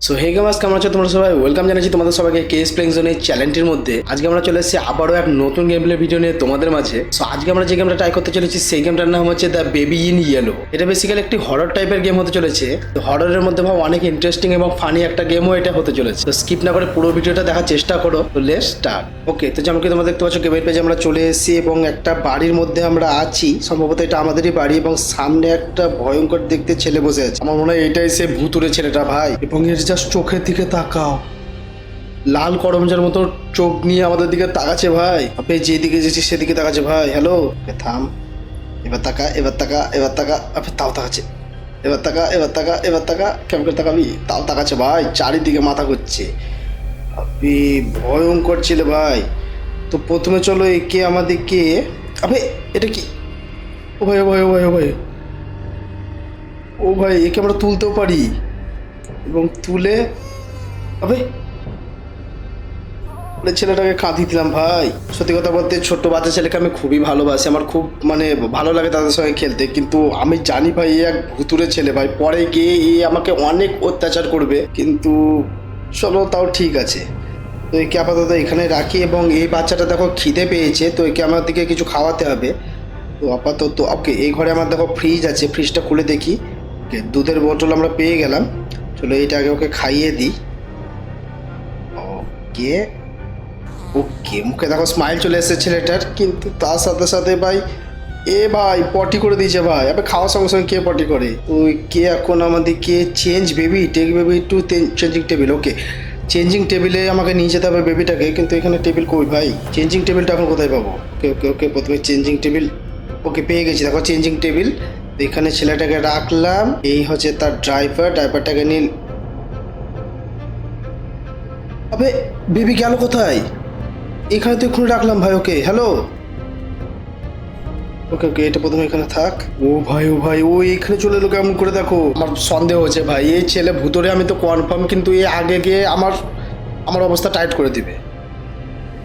So hey গেমাস কেমন আছো তোমরা সবাই? ওয়েলকাম জানাচ্ছি তোমাদের সবাইকে কেস প্লেইং জোনের চ্যালেঞ্জের মধ্যে। আজকে আমরা চলে এসেছি আবারও এক নতুন গেম প্লে ভিডিও নিয়ে তোমাদের মাঝে। সো আজকে আমরা যে গেমটা ট্রাই করতে চলেছি, সেই গেমটার নাম হচ্ছে দ্য বেবি ইন ইয়েলো এটা বেসিক্যালি একটি হরর টাইপের গেম হতে চলেছে। তো হররের মধ্যে ভাব অনেক ইন্টারেস্টিং এবং ফানি একটা গেমও এটা হতে চলেছে। তো স্কিপ না করে পুরো ভিডিওটা দেখার চেষ্টা করো। তো লেট স্টার্ট ওকে তো যেমন কি তোমরা দেখতে পাচ্ছ গেমের পেজে আমরা চলে এসেছি এবং একটা বাড়ির মধ্যে আমরা আছি। সম্ভবত এটা আমাদেরই বাড়ি এবং সামনে একটা ভয়ঙ্কর দেখতে ছেলে বসে আছে। আমার মনে হয় এটাই সে ভুতুরে ছেলেটা, ভাই। এবং এর জাস্ট চোখের দিকে তাকাও। লাল করমজার মতো চোখ নিয়ে আমাদের দিকে তাকাচ্ছে ভাই। আপনি যেদিকে যেছি সেদিকে তাকাচ্ছে ভাই। হ্যালো থাম। এবার তাকা এবার তাকা এবার তাকা। আপনি তাও তাকাচ্ছে। এবার তাকা এবার তাকা এবার তাকা। কেমন করে তাকাবি? তাও তাকাচ্ছে ভাই। চারিদিকে মাথা করছে আপনি ভয়ঙ্কর ছিল ভাই। তো প্রথমে চলো একে আমাদেরকে আবে, এটা কি? ও ভাই ও ভাই ও ভাই ও ভাই। ও ভাই, একে আমরা তুলতেও পারি। এবং তুলে, আবে বলে ছেলেটাকে কাঁদি দিলাম, ভাই। সত্যি কথা বলতে, ছোট্ট বাচ্চা ছেলেকে আমি খুবই ভালোবাসি। আমার খুব মানে ভালো লাগে তাদের সঙ্গে খেলতে। কিন্তু আমি জানি ভাই, এ এক ভুতুরে ছেলে ভাই। পরে গিয়ে এ আমাকে অনেক অত্যাচার করবে। কিন্তু চলো, তাও ঠিক আছে। তো একে আপাতত এখানে রাখি এবং এই বাচ্চাটা দেখো খিদে পেয়েছে, তো একে আমার দিকে কিছু খাওয়াতে হবে। তো আপাতত ওকে এই ঘরে আমার দেখো ফ্রিজ আছে। ফ্রিজটা খুলে দেখি। দুধের বোতল আমরা পেয়ে গেলাম। চলো এইটা আগে ওকে খাইয়ে দিই। ওকে। ওকে, মুখে দেখো স্মাইল চলে এসেছে ছেলেটার কিন্তু তার সাথে সাথে ভাই, এ ভাই পটি করে দিয়েছে ভাই। আবে খাওয়ার সঙ্গে সঙ্গে কে পটি করে? ওই কে এখন আমাদেরকে change baby take baby to changing table okay changing টেবিলে আমাকে নিয়ে যেতে হবে বেবিটাকে কিন্তু এখানে টেবিল কই ভাই? চেঞ্জিং টেবিলটা এখন কোথায় পাবো? ওকে ওকে ওকে প্রথমে চেঞ্জিং টেবিল ওকে পেয়ে গেছি। দেখো চেঞ্জিং টেবিল এখানে ছেলেটাকে রাখলাম। এই হচ্ছে তার ড্রাইভার ড্রাইভারটাকে নিয়ে আবে, বেবি গেল কোথায়? এখানে তো এক্ষুনি রাখলাম ভাই, ওকে হ্যালো ওকে ওকে, এটা প্রথমে এখানে থাক। ও ভাই ও ভাই, ও এখানে চলে এলো কেমন করে দেখো। আমার সন্দেহ হচ্ছে ভাই, এই ছেলে ভুতরে আমি তো কনফার্ম কিন্তু এই আগে গিয়ে আমার আমার অবস্থা টাইট করে দিবে।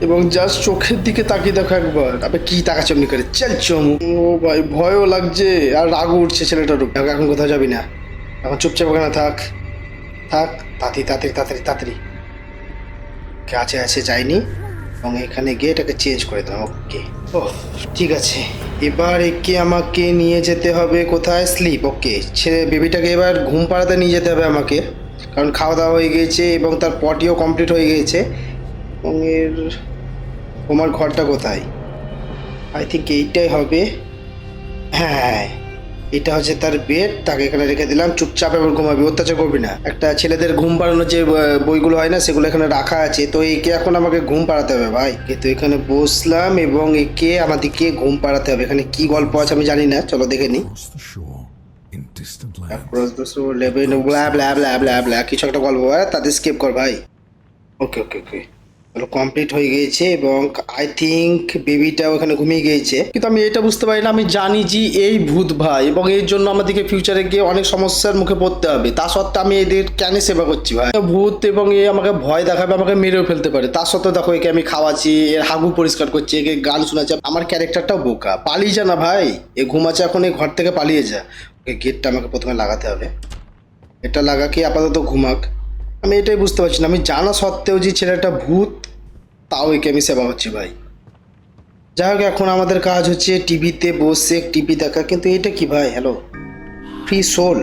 এবং জাস্ট চোখের দিকে তাকিয়ে দেখো একবার। আবে কি তাকাচ্ছে এমনি করে? চল চমু। ও ভাই, ভয়ও লাগছে। আর রাগও উঠছে ছেলেটার উপর। এখন কোথাও যাবি না। এখন চুপচাপ ওখানে থাক। থাক। তাঁতি তাড়াতাড়ি তাড়াতাড়ি তাড়াতাড়ি। ওকে আছে যাইনি এবং এখানে গিয়ে এটাকে চেঞ্জ করে দিলাম। ওকে ও ঠিক আছে। এবার একে আমাকে নিয়ে যেতে হবে কোথায়? স্লিপ ওকে ছেলে, বেবিটাকে এবার ঘুম পাড়াতে নিয়ে যেতে হবে আমাকে। কারণ খাওয়া দাওয়া হয়ে গিয়েছে এবং তার পটিও কমপ্লিট হয়ে গিয়েছে এবং এর তোমার ঘরটা কোথায়? আই থিঙ্ক এইটাই হবে। হ্যাঁ এটা হচ্ছে তার বেড তাকে এখানে রেখে দিলাম। চুপচাপ এবার ঘুমাবি অত্যাচার করবি না। একটা ছেলেদের ঘুম পাড়ানোর যে বইগুলো হয় না সেগুলো এখানে রাখা আছে। তো একে এখন আমাকে ঘুম পাড়াতে হবে ভাই। তো এখানে বসলাম এবং একে আমাদেরকে ঘুম পাড়াতে হবে। এখানে কি গল্প আছে আমি জানি না চলো দেখে নিই। কিছু একটা গল্প হয় তাদের স্কিপ কর ভাই। ওকে ওকে ওকে কমপ্লিট হয়ে গিয়েছে এবং আই থিঙ্ক বেবিটা ওখানে ঘুমিয়ে গিয়েছে। কিন্তু আমি এটা বুঝতে পারি না, আমি জানি যে এই ভূত ভাই এবং এর জন্য আমাদেরকে ফিউচারে গিয়ে অনেক সমস্যার মুখে পড়তে হবে। তা সত্ত্বেও আমি এদের কেন সেবা করছি ভাই? ভূত এবং এ আমাকে ভয় দেখাবে, আমাকে মেরেও ফেলতে পারে। তা সত্ত্বেও দেখো, একে আমি খাওয়াচ্ছি, এর হাগু পরিষ্কার করছি, একে গান শোনাচ্ছি। আমার ক্যারেক্টারটাও বোকা। পালিয়ে যা না ভাই। এ ঘুমাচ্ছে এখন এই ঘর থেকে পালিয়ে যা। ওকে গেটটা আমাকে প্রথমে লাগাতে হবে। এটা লাগা কি আপাতত ঘুমাক। আমি এটাই বুঝতে পারছি না। আমি জানা সত্ত্বেও যে ছেলেটা ভূত, তাও একে আমি সেবা হচ্ছি ভাই। যাই হোক, এখন আমাদের কাজ হচ্ছে টিভিতে বসে, টিভি দেখা। কিন্তু এটা কি ভাই? Hello free soul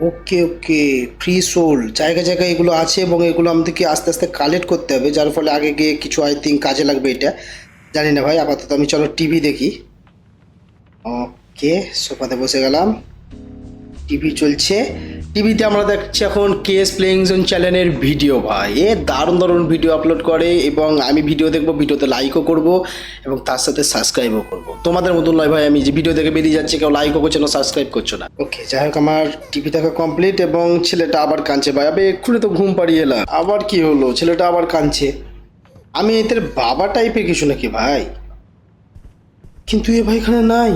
okay okay free soul জায়গায় জায়গায় এগুলো আছে এবং এগুলো আমাদেরকে আস্তে আস্তে কালেক্ট করতে হবে। যার ফলে আগে গিয়ে কিছু আই থিঙ্ক কাজে লাগবে এটা। জানি না ভাই, আপাতত আমি চলো টিভি দেখি। ওকে, সোফাতে বসে গেলাম। টিভি চলছে। টিভিতে আমরা দেখছি এখন কেস প্লেইং জোন চ্যানেলের ভিডিও ভাই। এ দারুণ দারুণ ভিডিও আপলোড করে এবং আমি ভিডিও দেখব ভিডিওতে লাইকও করব এবং তার সাথে সাবস্ক্রাইবও করব। তোমাদের মতন নয় ভাই, আমি যে ভিডিও দেখে বেরিয়ে যাচ্ছি, কেউ লাইকও করছ না সাবস্ক্রাইব করছ না। ওকে যাই হোক, আমার টিভি দেখা কমপ্লিট এবং ছেলেটা আবার কাঁদছে, ভাই। আবে, এক্ষুনি তো ঘুম পাড়িয়ে এলাম। আবার কি হলো? ছেলেটা আবার কাঁদছে। আমি এদের বাবা টাইপের কিছু নাকি, ভাই? কিন্তু এ ভাই এখানে নাই।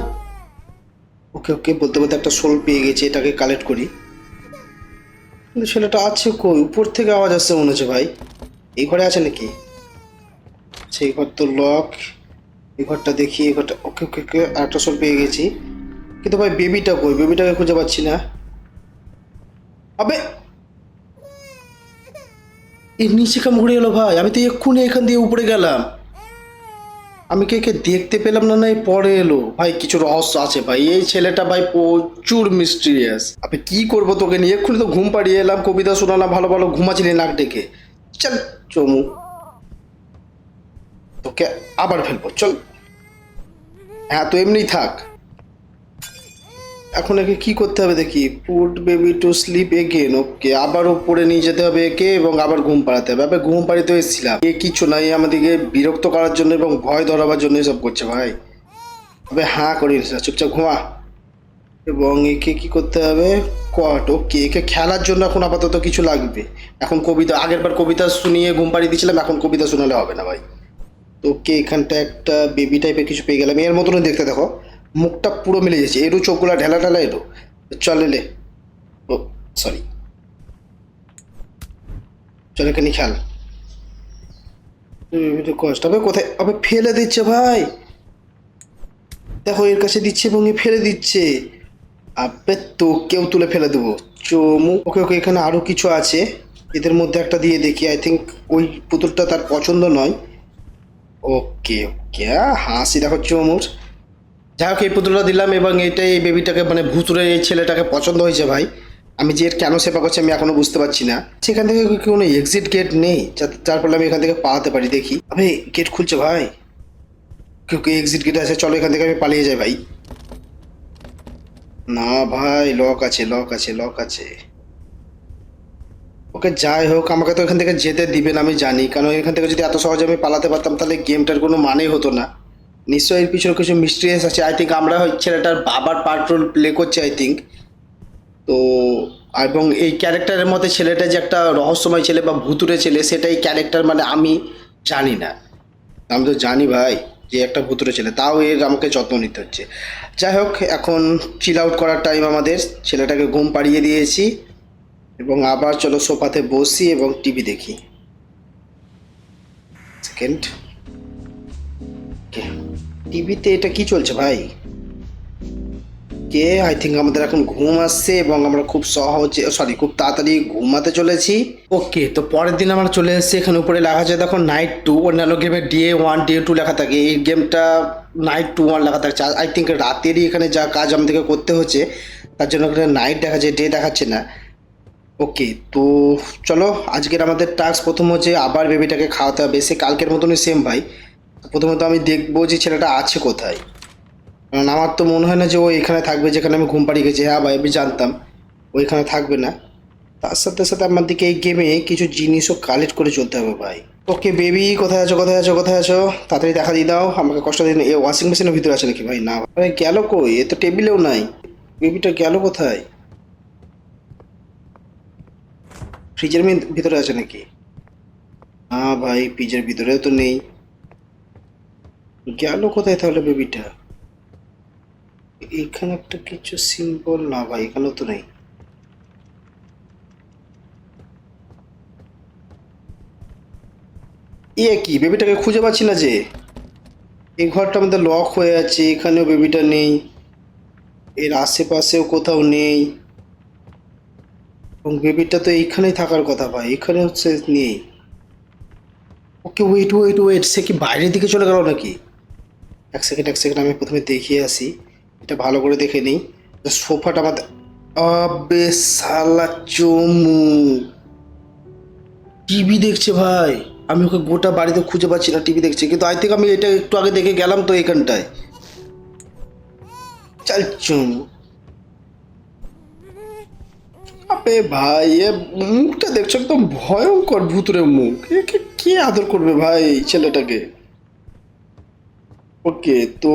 ওকে ওকে বলতে বলতে একটা সোল পেয়ে গেছে, এটাকে কালেক্ট করি। কিন্তু ছেলেটা আছে কই উপর থেকে আওয়াজ আসছে মনে হচ্ছে ভাই। এই ঘরে আছে নাকি? সেই ঘর তো লক এই ঘরটা দেখি, এই ঘরটা ওকে ওকে ওকে আর একটা সোল পেয়ে গেছি। কিন্তু ভাই বেবিটা কই? বেবিটাকে খুঁজে পাচ্ছি না। আবে! এর নিচে কাম ঘুরে এলো ভাই। আমি তো এক্ষুনি এখান দিয়ে উপরে গেলাম। আমি কে কে দেখতে পেলাম না না পরে এলো। ভাই, কিছু রহস্য আছে ভাই। এই ছেলেটা ভাই প্রচুর মিস্টিরিয়াস আমি কি করব তোকে নিয়ে? এক্ষুনি তো ঘুম পাড়িয়ে এলাম, কবিতা শোনালাম, ভালো ভালো ঘুমাচ্ছিলি নাক ডেকে। চল, চমু। তোকে আবার ফেলব, চল। হ্যাঁ তো এমনি থাক। এখন একে কি করতে হবে দেখি? Put baby to sleep again okay আবার উপরে নিয়ে যেতে হবে একে এবং আবার ঘুম পাড়াতে হবে। আবার ঘুম পাড়িতে এসেছিলাম। এ কিছু নাই, আমাদেরকে বিরক্ত করার জন্য এবং ভয় ধরাবার জন্য এসব করছে ভাই। তবে হ্যাঁ করি চুপচাপ ঘুমা। এবং একে কি করতে হবে? কট ওকে একে খেলার জন্য এখন আপাতত কিছু লাগবে। এখন কবিতা, আগের বার কবিতা শুনিয়ে ঘুম পাড়িয়ে দিয়েছিলাম, এখন কবিতা শোনালে হবে না ভাই। তো ওকে এখানটা একটা বেবি টাইপের কিছু পেয়ে গেলাম। এর মতনই দেখতে দেখো। মুখটা পুরো মিলে যাচ্ছে এরু চোখগুলা ঢেলা ঢেলা এরু চলে এলে। ও সরি চলে এখানে খেয়াল কষ্ট হবে কোথায়? আবে ফেলে দিচ্ছে ভাই। দেখো, এর কাছে দিচ্ছে এবং ফেলে দিচ্ছে। আবে তো কেউ তুলে ফেলে দেবো। চমু। ওকে ওকে, এখানে আরও কিছু আছে। এদের মধ্যে একটা দিয়ে দেখি। আই থিঙ্ক ওই পুতুলটা তার পছন্দ নয়। ওকে ওকে। হাসি। দেখো চমুর। যাই হোক এই পুতুলটা দিলাম এবং এটাই এই বেবিটাকে মানে ভুতুরে এই ছেলেটাকে পছন্দ হয়েছে ভাই। আমি যে এর কেন সেবা করছি আমি এখনও বুঝতে পারছি না। সেখান থেকে কি কোনো এক্সিট গেট নেই? যার ফলে আমি এখান থেকে পালাতে পারি, দেখি। আমি গেট খুলছে ভাই। কেউ কেউ এক্সিট গেট আছে? চলো, এখান থেকে আমি পালিয়ে যাই ভাই। না ভাই লক আছে লক আছে লক আছে। ওকে, যাই হোক, আমাকে তো এখান থেকে যেতে দিবেন, আমি জানি। কারণ এখান থেকে যদি এত সহজে আমি পালাতে পারতাম, তাহলে গেমটার কোনো মানেই হতো না। নিশ্চয়ই এর পিছনে কিছু মিস্ট্রিয়াস আছে। আই থিঙ্ক আমরা ওই ছেলেটার বাবার পার্ট রোল প্লে করছি আই থিঙ্ক তো, এবং এই ক্যারেক্টারের মধ্যে ছেলেটা যে একটা রহস্যময় ছেলে বা ভুতুরে ছেলে, সেটাই ক্যারেক্টার মানে আমি জানি না। আমি তো জানি ভাই যে একটা ভুতুরে ছেলে, তাও এর আমাকে যত্ন নিতে হচ্ছে। যাই হোক, এখন চিল আউট করার টাইম আমাদের। ছেলেটাকে ঘুম পাড়িয়ে দিয়েছি, এবং আবার চলো সোফাতে বসি এবং টিভি দেখি। সেকেন্ড টিভিতে এটা কি চলছে ভাই? কে? আই থিঙ্ক আমাদের এখন ঘুম আসছে এবং আমরা খুব সহজে সরি খুব তাড়াতাড়ি ঘুমাতে চলেছি। ওকে, তো পরের দিন আমরা চলে এসেছি এখানে উপরে লেখা আছে, দেখো নাইট টু অন্যান্য গেমে ডে ওয়ান ডে টু লেখা থাকে। এই গেমটা নাইট টু ওয়ান লেখা থাকছে। আই থিঙ্ক রাতেরই এখানে যা কাজ আমাদেরকে করতে হচ্ছে, তার জন্য এখানে নাইট দেখাচ্ছে ডে দেখাচ্ছে না। ওকে, তো চলো, আজকের আমাদের টাস্ক প্রথম হচ্ছে আবার বেবিটাকে খাওয়াতে হবে। সে কালকের মতনই সেম ভাই। প্রথমত আমি দেখব যে ছেলেটা আছে কোথায়। কারণ আমার তো মনে হয় না যে ও এখানে থাকবে, যেখানে আমি ঘুম পাড়িয়ে গেছি। হ্যাঁ ভাই, আমি জানতাম ও এখানে থাকবে না। তার সাথে সাথে আমার দিকে এই গেমে কিছু জিনিসও কালেক্ট করে চলতে হবে ভাই। ওকে বেবি কোথায় আছো কোথায় আছো কোথায় আছো? তাড়াতাড়ি দেখা দিয়ে দাও। আমাকে কষ্ট দিন। এ ওয়াশিং মেশিনের ভিতরে আছে নাকি ভাই? না ভাই। গেল কই? এ তো টেবিলেও নাই। বেবিটা গেল কোথায়? ফ্রিজের ভিতরে আছে নাকি? হ্যাঁ ভাই ফ্রিজের ভিতরেও তো নেই। গেল কোথায় তাহলে বেবিটা? এখানে একটা কিছু সিম্বল না ভাই, এখানেও তো নেই। ইয়ে কি, বেবিটাকে খুঁজে পাচ্ছি না যে? এই ঘরটা আমাদের লক হয়ে আছে, এখানেও বেবিটা নেই। এর আশেপাশেও কোথাও নেই। এবং বেবিটা তো এইখানেই থাকার কথা ভাই, এখানে হচ্ছে নেই। ওকে ওয়েট ওয়েট ওয়েট সে কি বাইরের দিকে চলে গেল নাকি? এক সেকেন্ড এক সেকেন্ড আমি প্রথমে দেখিয়ে আসি। এটা ভালো করে দেখে নিই। সোফাটা আমাদের চমু। টিভি দেখছে ভাই। আমি ওকে গোটা বাড়িতে খুঁজে পাচ্ছি না টিভি দেখছে। কিন্তু আই থিঙ্ক আমি এটা একটু আগে দেখে গেলাম তো এখানটায়। চাল চমু। আবে ভাই, এ মুখটা দেখছ একদম ভয়ঙ্কর ভুতুরে মুখ। কে আদর করবে ভাই ছেলেটাকে? ওকে, তো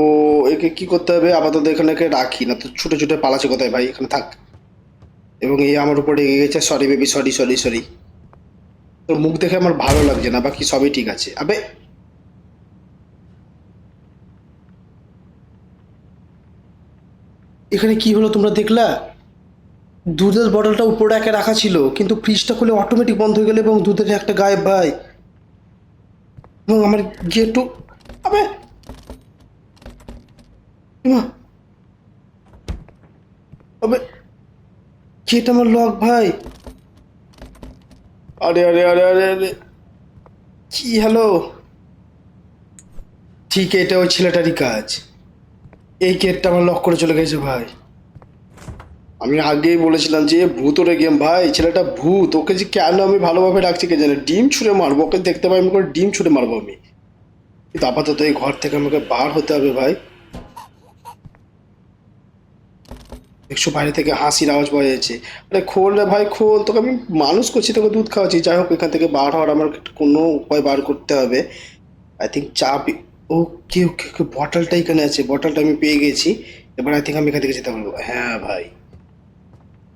একে কি করতে হবে? আপাতত এখানে একে রাখি, না তো ছুটে ছুটে পালাচ্ছে কোথায় ভাই? এখানে থাক। এবং এই আমার উপরে রেগে গেছে। Sorry baby sorry sorry sorry তোর মুখ দেখে আমার ভালো লাগছে না, বাকি সবই ঠিক আছে। আবে! এখানে কি হলো তোমরা দেখলা? দুধের বটলটা উপরে একে রাখা ছিল, কিন্তু ফ্রিজটা খুলে অটোমেটিক বন্ধ হয়ে গেল এবং দুধের একটা গায়েব ভাই। এবং আমার গেটও আবে! আবে গেট আমার লক ভাই? আরে আরে আরে আরে আরে। কি, হ্যালো? ঠিক, এটা ওই ছেলেটারই কাজ। এই গেটটা আমার লক করে চলে গেছে ভাই। আমি আগেই বলেছিলাম যে ভূতরে গেম ভাই, ছেলেটা ভূত। ওকে যে কেন আমি ভালোভাবে রাখছি কে জানে? ডিম ছুঁড়ে মারবো, ওকে দেখতে পাই, আমি করে ডিম ছুঁড়ে মারবো আমি। কিন্তু আপাতত এই ঘর থেকে আমাকে বার হতে হবে ভাই। একশো বাইরে থেকে হাসির আওয়াজ পাওয়া যাচ্ছে। মানে খোল রে ভাই, খোল, তোকে আমি মানুষ করছি, তোকে দুধ খাওয়াচ্ছি। যাই হোক, এখান থেকে বার হওয়ার আমার কোনো উপায় বার করতে হবে। আই থিঙ্ক চা ওকে ওকে ওকে বটলটা এখানে আছে। বটলটা আমি পেয়ে গেছি। এবার আই থিঙ্ক আমি এখান থেকে যেতে পারব। হ্যাঁ ভাই।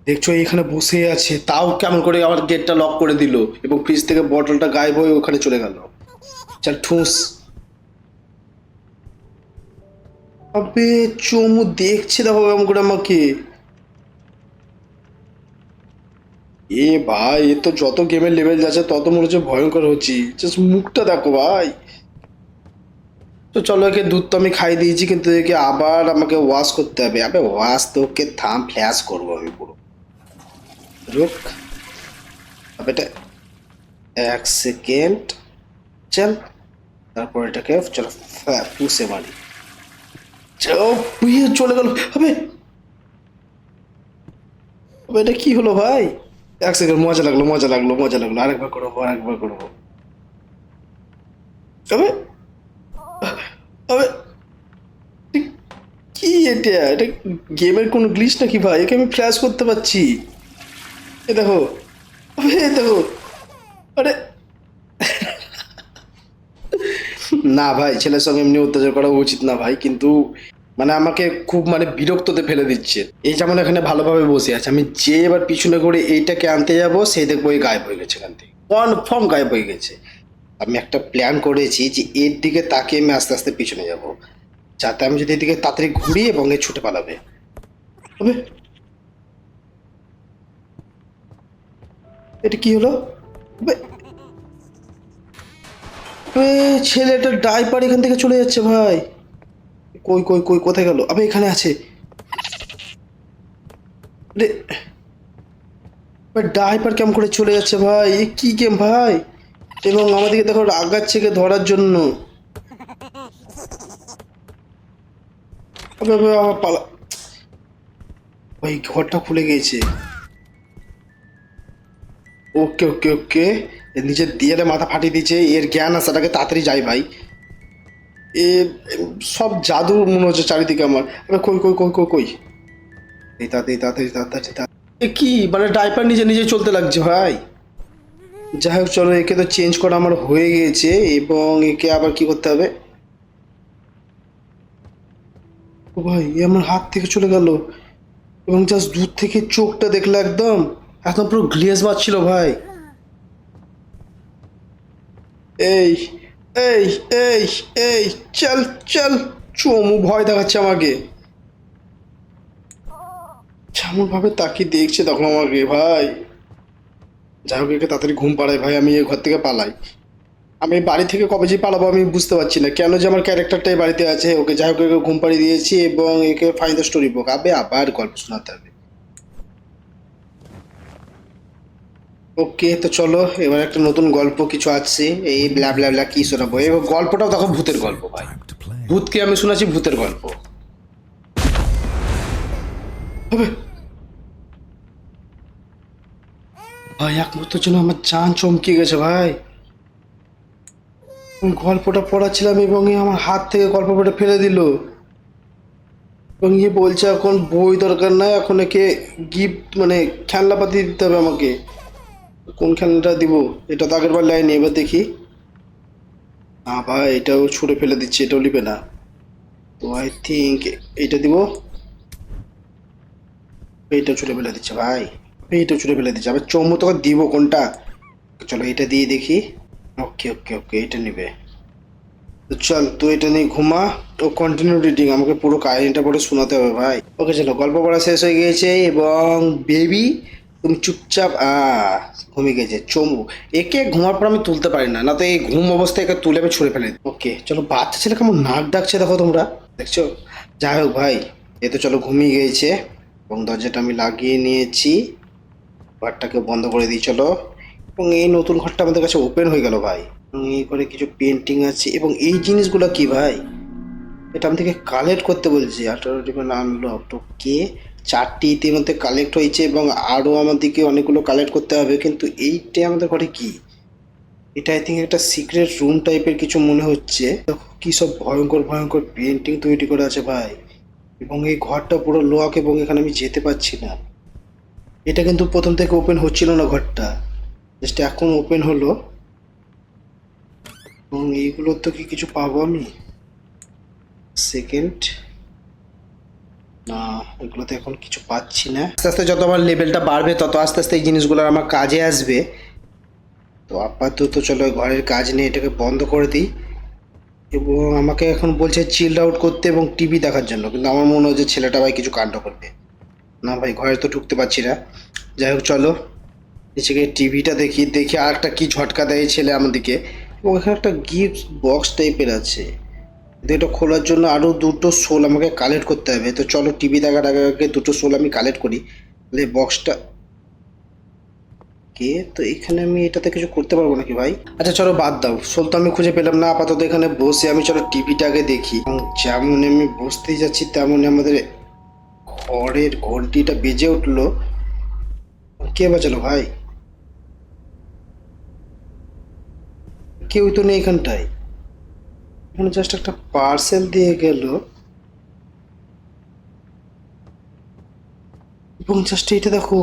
দেখছ, এখানে বসে আছে। তাও কেমন করে আমার গেটটা লক করে দিল এবং ফ্রিজ থেকে বটলটা গায়েব হয়ে ওখানে চলে গেল। চল, ঠুস। আবে চমু দেখছে দেখো কেমন করে আমাকে। এ ভাই, এ তো যত গেমের লেভেল যাচ্ছে, তত মনে হচ্ছে ভয়ঙ্কর হচ্ছি। জাস্ট মুখটা দেখো ভাই। তো চলো একে দুধ তো আমি খাই দিয়েছি, কিন্তু একে আবার আমাকে ওয়াশ করতে হবে। আবে ওয়াশ তো ওকে থাম ফ্ল্যাশ করব আমি পুরো। রুক এটা এক সেকেন্ড চল। তারপর এটাকে চলো ফ্যা- পুষে মারি। চলো গেল। হবে এটা কি হলো ভাই? এক সেকেন্ড মজা লাগল মজা লাগল মজা লাগল। আরেকবার করব আরেকবার করব আবে। এ- কি এটা? এটা গেমের কোনো গ্লিচ নাকি ভাই? একে আমি ফ্ল্যাশ করতে পারছি। এ দেখো। এ দেখো। আরে। না ভাই, ছেলের সঙ্গে এমনি অত্যাচার করা উচিত না ভাই, কিন্তু মানে আমাকে খুব মানে বিরক্ততে ফেলে দিচ্ছে। এই যেমন এখানে ভালোভাবে বসে আছে, আমি যে এবার পিছনে করে এইটাকে আনতে যাব সেই দেখব এই গায়েব হয়ে গেছে এখান থেকে। কনফার্ম গায়েব হয়ে গেছে। আমি একটা প্ল্যান করেছি যে এর দিকে তাকিয়ে আমি আস্তে আস্তে পিছনে যাব, যাতে আমি যদি এদিকে তাড়াতাড়ি ঘুরি এবং এ ছুটে পালাবে। এটা কি হলো? বে- বে, ছেলেটা ডাইপার এখান থেকে চলে যাচ্ছে ভাই। কই কই কই কোথায় গেল? আবে এখানে আছে। রে ডাইপার কেমন করে চলে যাচ্ছে ভাই? এ কি গেম ভাই? এবং আমাদেরকে দেখো রাগাচ্ছে কে ধরার জন্য। আবে, আবে, আমার পালা ভাই ঘরটা খুলে গিয়েছে। ওকে ওকে ওকে। নিজের দিয়ালে মাথা ফাটিয়ে দিয়েছে, এর জ্ঞান আসাটাকে তাড়াতাড়ি যাই ভাই। এ, সব জাদু মনে হচ্ছে চারিদিকে আমার। আরে কই কই কই কই কই? তাড়াতাড়ি তাড়াতাড়ি তাড়াতাড়ি কি মানে ডাইপার নিজে নিজে চলতে লাগছে ভাই। যাই হোক, চলো, একে তো চেঞ্জ করা আমার হয়ে গিয়েছে, এবং একে আবার কি করতে হবে? ও ভাই, এ আমার হাত থেকে চলে গেল। এবং জাস্ট দূর থেকে চোখটা দেখলে একদম একদম পুরো গ্লেজ মারছিল ভাই। এই এই এই এই, চল চল। চমু ভয় দেখাচ্ছে আমাকে। ভাবে তাকিয়ে দেখছে তখন আমাকে, ভাই। যাই হোক, একে তাড়াতাড়ি ঘুম পাড়াই ভাই। আমি এই ঘর থেকে পালাই। আমি বাড়ি থেকে কবে যে পালাবো আমি বুঝতে পারছি না। কেন যে আমার ক্যারেক্টারটাই বাড়িতে আছে, ওকে যাই হোক, একে ঘুম পাড়িয়ে দিয়েছি এবং একে ফাইন দ্য স্টোরি বুক আবে আবার গল্প শোনাতে হবে। ওকে তো চলো এবার একটা নতুন গল্প কিছু আছে এই ব্লা ব্লা ব্লা কি শোনাবো? এবার গল্পটাও দেখো ভূতের গল্প ভাই. ভূতকে আমি শুনেছি ভূতের গল্প। ভাই এক মুহূর্তের জন্য আমার চান চমকে গেছে ভাই। গল্পটা পড়াচ্ছিলাম এবং আমার হাত থেকে গল্প পড়ে ফেলে দিল। এবং ইয়ে বলছে এখন বই দরকার নাই এখন একে গিফট মানে খেলনাপাতি দিতে হবে আমাকে। কোন খেলনাটা দিব? এটা তো আগের বার লাইনি, এবার দেখি। না ভাই, এটাও ছুঁড়ে ফেলে দিচ্ছে, এটাও নিবে না। তো আই থিঙ্ক এইটা দিব। এইটা ছুঁড়ে ফেলে দিচ্ছে ভাই। এইটা ছুঁড়ে ফেলে দিচ্ছে। আবার চৌমু তোকে দিব কোনটা? চলো এটা দিয়ে দেখি। ওকে ওকে ওকে এটা নিবে। তো চল তুই এটা নিয়ে ঘুমা। ও কন্টিনিউ রিডিং আমাকে পুরো কাহিনীটা পড়ে শোনাতে হবে ভাই। ওকে, চলো, গল্প পড়া শেষ হয়ে গিয়েছে এবং বেবি তুমি চুপচাপ ঘুমিয়ে গেছে, চমু। একে ঘুমার পর আমি তুলতে পারি না না তো এই ঘুম অবস্থায় একে তুলে আমি ছুঁড়ে ফেলে ওকে, চলো, বাচ্চা ছেলে কেমন নাক ডাকছে দেখো তোমরা। দেখছ? যাই হোক ভাই, এ তো চলো ঘুমিয়ে গিয়েছে এবং দরজাটা আমি লাগিয়ে নিয়েছি। ঘরটাকে বন্ধ করে দিই, চলো। এবং এই নতুন ঘরটা আমাদের কাছে ওপেন হয়ে গেল ভাই। এই ঘরে কিছু পেন্টিং আছে। এবং এই জিনিসগুলো কি ভাই? এটা আমাদেরকে কালেক্ট করতে বলছি। আঠারো ডিপেন্ড তো কে? চারটি ইতিমধ্যে কালেক্ট হয়েছে এবং আরও আমাদেরকে অনেকগুলো কালেক্ট করতে হবে। কিন্তু এইটা আমাদের ঘরে কি? এটা আই থিঙ্ক একটা সিক্রেট রুম টাইপের কিছু মনে হচ্ছে। দেখো কি সব ভয়ঙ্কর ভয়ঙ্কর পেন্টিং তৈরি করে আছে ভাই। এবং এই ঘরটা পুরো লক এবং এখানে আমি যেতে পারছি না। এটা কিন্তু প্রথম থেকে ওপেন হচ্ছিল না ঘরটা। জাস্ট এখন ওপেন হলো। এবং এইগুলোর তো কি কিছু পাবো আমি? সেকেন্ড এগুলোতে এখন কিছু পাচ্ছি না। আস্তে আস্তে যত আমার লেভেলটা বাড়বে, তত আস্তে আস্তে এই জিনিসগুলো আমার কাজে আসবে। তো আপাতত চলো ঘরের কাজ নিয়ে এটাকে বন্ধ করে দিই। এবং আমাকে এখন বলছে চিল্ড আউট করতে এবং টিভি দেখার জন্য। কিন্তু আমার মনে হচ্ছে ছেলেটা ভাই কিছু কাণ্ড করবে। না ভাই, ঘরে তো ঢুকতে পারছি না। যাই হোক, চলো। নিচে গিয়ে টিভিটা দেখি দেখি আর একটা কি ঝটকা দেয় ছেলে আমাদেরকে। এবং এখানে একটা গিফট বক্স টাইপের আছে। এটা খোলার জন্য আরও দুটো সোল আমাকে কালেক্ট করতে হবে। তো চলো টিভি দেখার আগে আগে দুটো সোল আমি কালেক্ট করি। তাহলে বক্সটা কে? তো এখানে আমি এটাতে কিছু করতে পারব নাকি ভাই? আচ্ছা চলো বাদ দাও। সোল তো আমি খুঁজে পেলাম না, আপাতত এখানে বসে আমি চলো টিভিটাকে দেখি। যেমন আমি বসতেই যাচ্ছি, তেমনই আমাদের ঘরের ঘন্টিটা বেজে উঠল। কে বাঁচালো ভাই? কেউ তো নেই এখানটায়। এখানে জাস্ট একটা পার্সেল দিয়ে গেল। এবং জাস্ট এটা দেখো,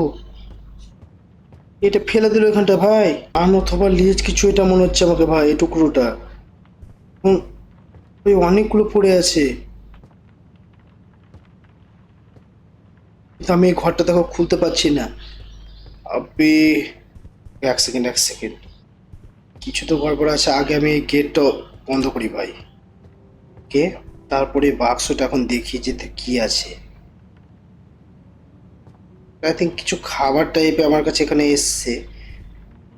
এটা ফেলে দিল এখানটা ভাই। আন অথবা লিজ কিছু এটা মনে হচ্ছে আমাকে ভাই, এই টুকরোটা। এবং ওই অনেকগুলো পড়ে আছে। আমি এই ঘরটা দেখো খুলতে পারছি না। আবে, এক সেকেন্ড এক সেকেন্ড কিছু তো গড়বড় আছে। আগে আমি এই গেটটা বন্ধ করি ভাই। কে? তারপরে বাক্সটা এখন দেখি যে কি আছে। আই থিঙ্ক কিছু খাবার টাইপে আমার কাছে এখানে এসছে।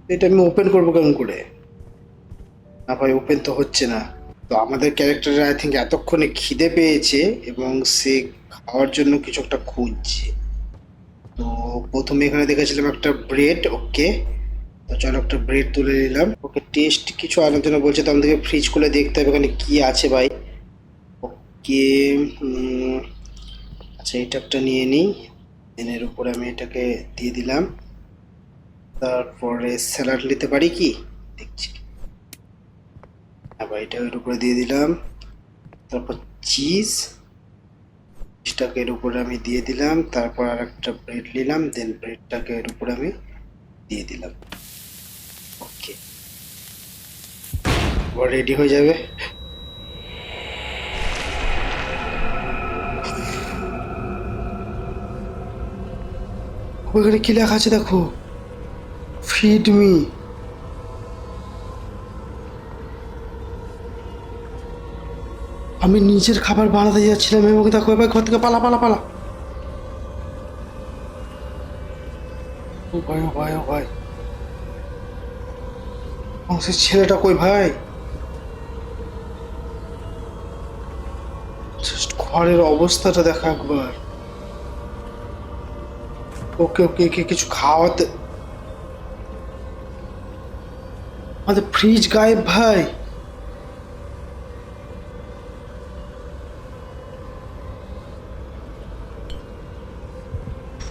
এটা আমি ওপেন করব কেমন করে? না ভাই ওপেন তো হচ্ছে না। তো আমাদের ক্যারেক্টার আই থিঙ্ক এতক্ষণে খিদে পেয়েছে এবং সে খাওয়ার জন্য কিছু একটা খুঁজছে। তো প্রথমে এখানে দেখেছিলাম একটা ব্রেড ওকে তো চলো একটা ব্রেড তুলে নিলাম। ওকে টেস্ট কিছু আনার জন্য বলছে, তো আমাদেরকে ফ্রিজ খুলে দেখতে হবে এখানে কী আছে ভাই। ওকে আচ্ছা এটা একটা নিয়ে নিই। এর উপরে আমি এটাকে দিয়ে দিলাম। তারপরে স্যালাড নিতে পারি কি? দেখছি। আবার এটা এর উপরে দিয়ে দিলাম। তারপর চিজ চিজটাকে এর উপরে আমি দিয়ে দিলাম। তারপর আর একটা ব্রেড নিলাম। দেন ব্রেডটাকে এর উপরে আমি দিয়ে দিলাম ওকে এবার রেডি হয়ে যাবে। ওইখানে কি লেখা আছে দেখো? ফিড মি আমি নিজের খাবার বানাতে যাচ্ছিলাম এবং দেখো, এবার ঘর থেকে পালা পালা পালা। ও ভাই ও ভাই ও ভাই। ছেলেটা কই ভাই জাস্ট ঘরের অবস্থাটা দেখা একবার। ওকে ওকে, একে কিছু খাওয়াতে। আমাদের ফ্রিজ গায়েব ভাই।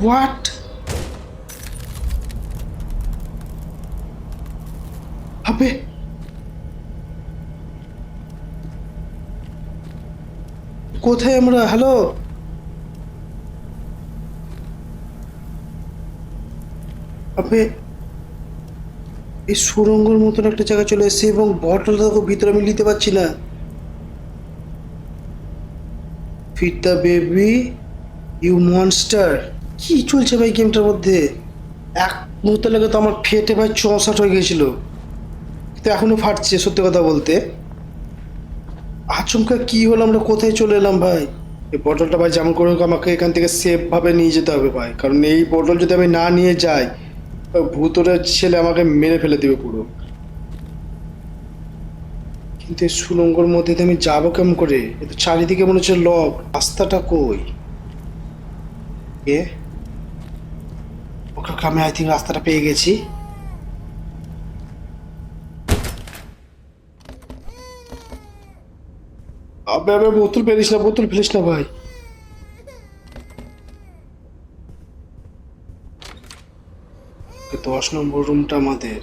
হোয়াট হবে কোথায় আমরা? হ্যালো আপনি এই সুরঙ্গর মতন একটা জায়গা চলে এসেছে এবং বটলটা দেখো, ভিতরে আমি নিতে পারছি না। দ্য বেবি ইউ মনস্টার কি চলছে ভাই গেমটার মধ্যে? এক মুহূর্তে লাগে তো আমার ফেটে ভাই চৌষাট হয়ে গেছিল তো এখনও ফাটছে, সত্যি কথা বলতে। আচমকা কি হলো আমরা কোথায় চলে এলাম ভাই? এই বটলটা ভাই যেমন করে আমাকে এখান থেকে সেফ ভাবে নিয়ে যেতে হবে ভাই। কারণ এই বটল যদি আমি না নিয়ে যাই ভূতরের ছেলে আমাকে মেরে ফেলে দেবে পুরো। কিন্তু এই সুলঙ্গর মধ্যে আমি যাব কেমন করে? এ তো চারিদিকে মনে হচ্ছে লক। রাস্তাটা কই? এ ওকে, আমি আই থিঙ্ক রাস্তাটা পেয়ে গেছি। আবে আবে, বোতল ফেলিস না, বোতল ফেলিস না ভাই। দশ নম্বর রুমটা আমাদের।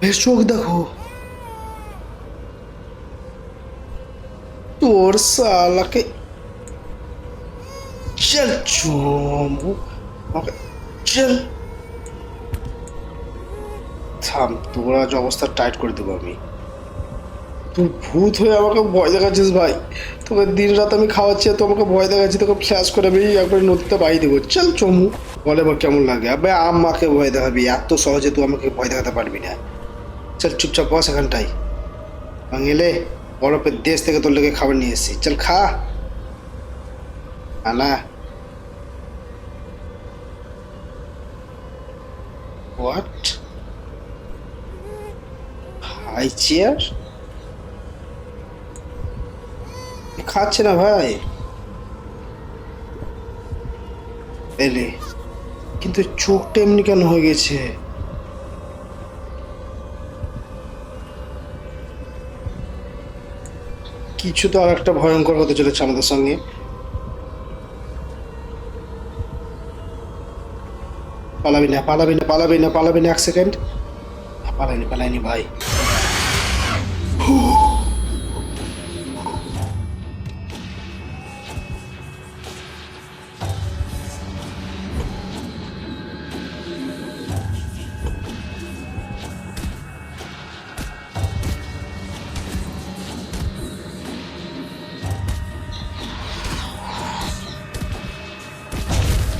বেশ চোখ দেখো। তোর সালাকে চল চমু। ওকে চল থাম, তোর আজ অবস্থা টাইট করে দেবো আমি। তুই ভূত হয়ে আমাকে ভয় দেখাচ্ছিস ভাই। তোকে দিন রাত আমি খাওয়াচ্ছি তুই আমাকে ভয় দেখাচ্ছি তোকে ফ্ল্যাশ করে আমি একবার নদীতে বাই দেবো। চল চমু। বলে বা কেমন লাগে? আবে, আমাকে ভয় দেখাবি, এত সহজে তুই আমাকে ভয় দেখাতে পারবি না। চল চুপচাপ বস এখানটাই বাঙেলে, বরফের দেশ থেকে তোর লেগে খাবার নিয়ে এসেছি। চল খা। আনা হোয়াট হাই চেয়ার খাচ্ছে না ভাই। এলে, কিন্তু চোখটা এমনি কেন হয়ে গেছে? কিছু তো আর একটা ভয়ঙ্কর হতে চলেছে আমাদের সঙ্গে। পালাবি না পালাবি না পালাবি না পালাবি না এক সেকেন্ড। পালাইনি পালাইনি ভাই।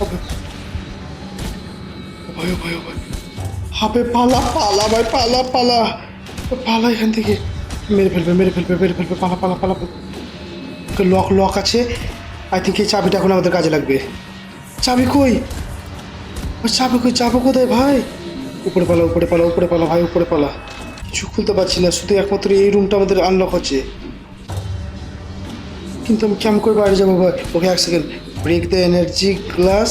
ভয় ভয় ভয় হাবে, পালা পালা ভাই, পালা পালা। পালা এখান থেকে। মেরে ফেলবে মেরে ফেলবে মেরে ফেলবে। পালা পালা পালা। লক লক আছে। আই থিঙ্ক এই চাবিটা এখন আমাদের কাজে লাগবে। চাবি কই? চাবি কই, চাবো কোথায় ভাই? উপরে পালা উপরে পালা উপরে পালা ভাই, উপরে পালা। কিছু খুলতে পারছি না, শুধু একমাত্র এই রুমটা আমাদের আনলক হচ্ছে। কিন্তু আমি কেমন করে বাইরে যাব ভাই? ওকে এক second break the energy glass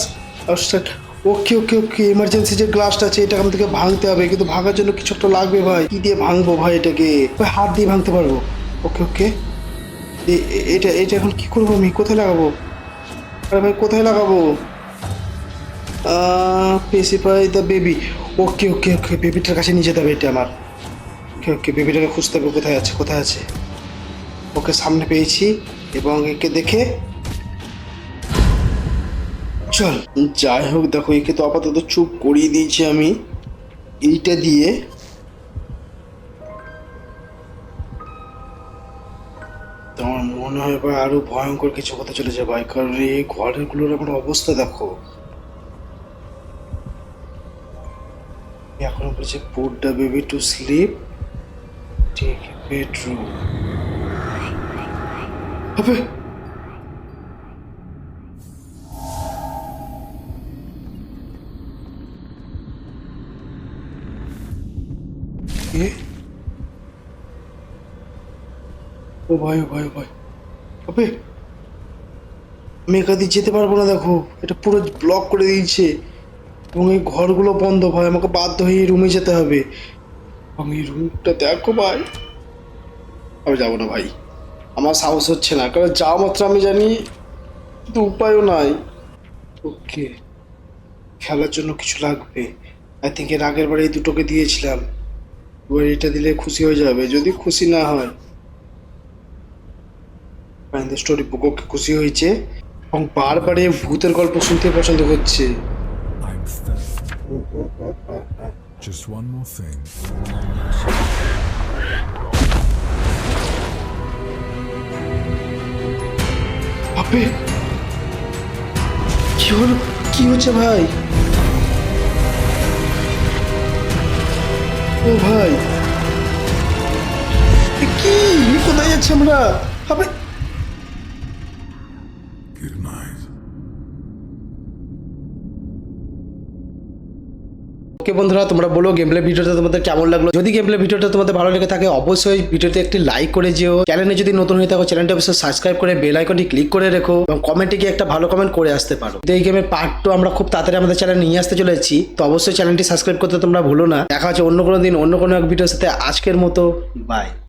okay okay okay emergency যে গ্লাসটা আছে, এটা আমাদেরকে ভাঙতে হবে। কিন্তু ভাঙার জন্য কিছু একটা লাগবে ভাই। কি দিয়ে ভাঙবো ভাই এটাকে? ভাই, হাত দিয়ে ভাঙতে পারব। ওকে ওকে এটা এটা এখন কি করব আমি? কোথায় লাগাবো? আরে ভাই, কোথায় লাগাবো? পেসিফাই দ্য বেবি ওকে ওকে ওকে বেবিটার কাছে নিয়ে যেতে হবে এটা আমার। ওকে ওকে বেবিটাকে খুঁজতে হবে কোথায় আছে কোথায় আছে। ওকে সামনে পেয়েছি। এবং একে দেখে চল। যাই হোক, দেখো, একে তো আপাতত চুপ করিয়ে দিয়েছি আমি। এইটা দিয়ে তো আমার মনে হয় এবার আরও ভয়ঙ্কর কিছু হতে চলেছে ভাই, কারণ এই ঘরেরগুলোর এখন অবস্থা দেখো। এখন বলছে put the baby to sleep ঠিক বেডরুম হবে এ ও ভাই ও ভাই ও ভাই। হবে আমি একা দিয়ে যেতে পারব না, দেখো। এটা পুরো ব্লক করে দিয়েছে। এবং এই ঘরগুলো বন্ধ, ভাই। আমাকে বাধ্য হয়ে রুমে যেতে হবে। এবং এই রুমটা দেখো, ভাই। আমি যাব না, ভাই। আমার সাহস হচ্ছে না। কারণ যা মাত্র আমি জানি, কিন্তু উপায়ও নাই। ওকে। খেলার জন্য কিছু লাগবে। আই থিঙ্ক এর আগের বারে এই দুটোকে দিয়েছিলাম। এটা দিলে খুশি হয়ে যাবে। যদি খুশি না হয় স্টোরি খুশি হয়েছে এবং বারবার ভূতের গল্প শুনতে পছন্দ করছে। Just one more thing. আপে কি হলো? কি হচ্ছে ভাই? ভাই। কি? কোথায় যাচ্ছি আমরা? ওকে বন্ধুরা, তোমরা বলো গেম প্লে ভিডিওটা তোমাদের কেমন লাগল? যদি গেম প্লে ভিডিওটা তোমাদের ভালো লেগে থাকে, অবশ্যই ভিডিওতে একটি লাইক করে যেও। চ্যানেলে যদি নতুন হয়ে থাকো চ্যানেলটি অবশ্যই সাবস্ক্রাইব করে বেল আইকনটি ক্লিক করে রেখো এবং কমেন্টে গিয়ে একটা ভালো কমেন্ট করে আসতে পারো। এই গেমের পার্ট টু আমরা খুব তাড়াতাড়ি আমাদের চ্যানেল নিয়ে আসতে চলেছি। তো অবশ্যই চ্যানেলটি সাবস্ক্রাইব করতে তোমরা ভুলো না। দেখা হচ্ছে অন্য কোনো দিন, অন্য কোনো এক ভিডিওর সাথে আজকের মতো। বাই